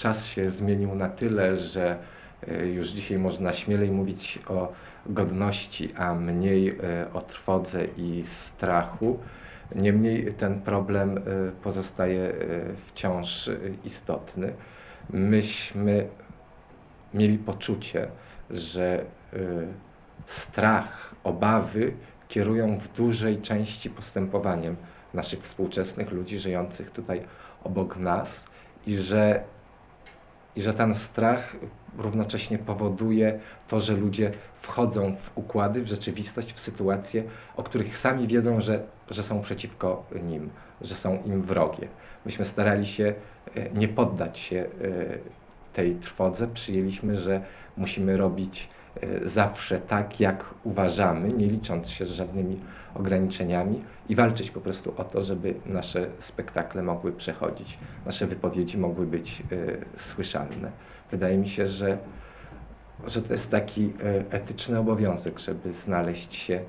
czas się zmienił na tyle, że e, już dzisiaj można śmielej mówić o godności, a mniej e, o trwodze i strachu. Niemniej ten problem e, pozostaje wciąż istotny. Myśmy mieli poczucie, że strach, obawy kierują w dużej części postępowaniem naszych współczesnych ludzi żyjących tutaj obok nas i że, i że ten strach równocześnie powoduje to, że ludzie wchodzą w układy, w rzeczywistość, w sytuacje, o których sami wiedzą, że, że są przeciwko nim, że są im wrogie. Myśmy starali się e, nie poddać się e, tej trwodze. Przyjęliśmy, że musimy robić zawsze tak, jak uważamy, nie licząc się z żadnymi ograniczeniami i walczyć po prostu o to, żeby nasze spektakle mogły przechodzić, nasze wypowiedzi mogły być e, słyszalne. Wydaje mi się, że, że to jest taki e, etyczny obowiązek, żeby znaleźć się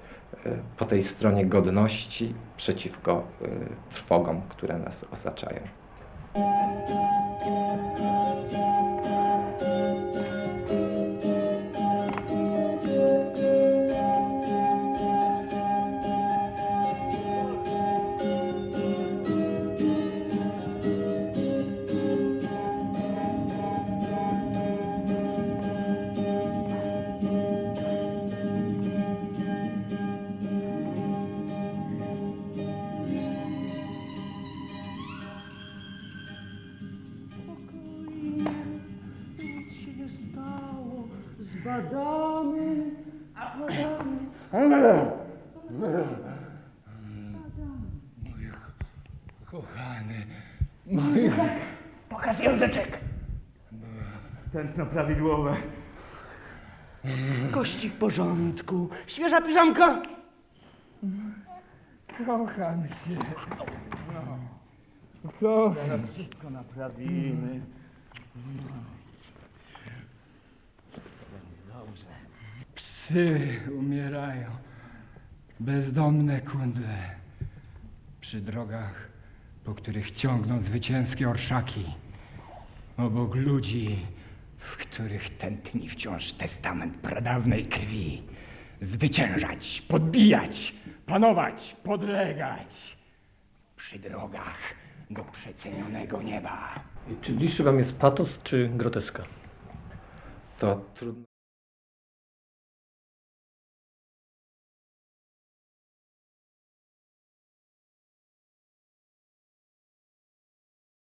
po tej stronie godności przeciwko trwogom, które nas osaczają. Zbadamy. Zbadamy. Kochany, mój Pokaż języczek. Tętno prawidłowe. Kości w porządku. Świeża piżamka. kocham cię. No. Kocham. Zaraz wszystko naprawimy. Psy umierają. Bezdomne kundle. Przy drogach, po których ciągną zwycięskie orszaki. Obok ludzi, w których tętni wciąż testament pradawnej krwi. Zwyciężać, podbijać, panować, podlegać. Przy drogach do przecenionego nieba. Czy bliższy wam jest patos czy groteska? To trudno.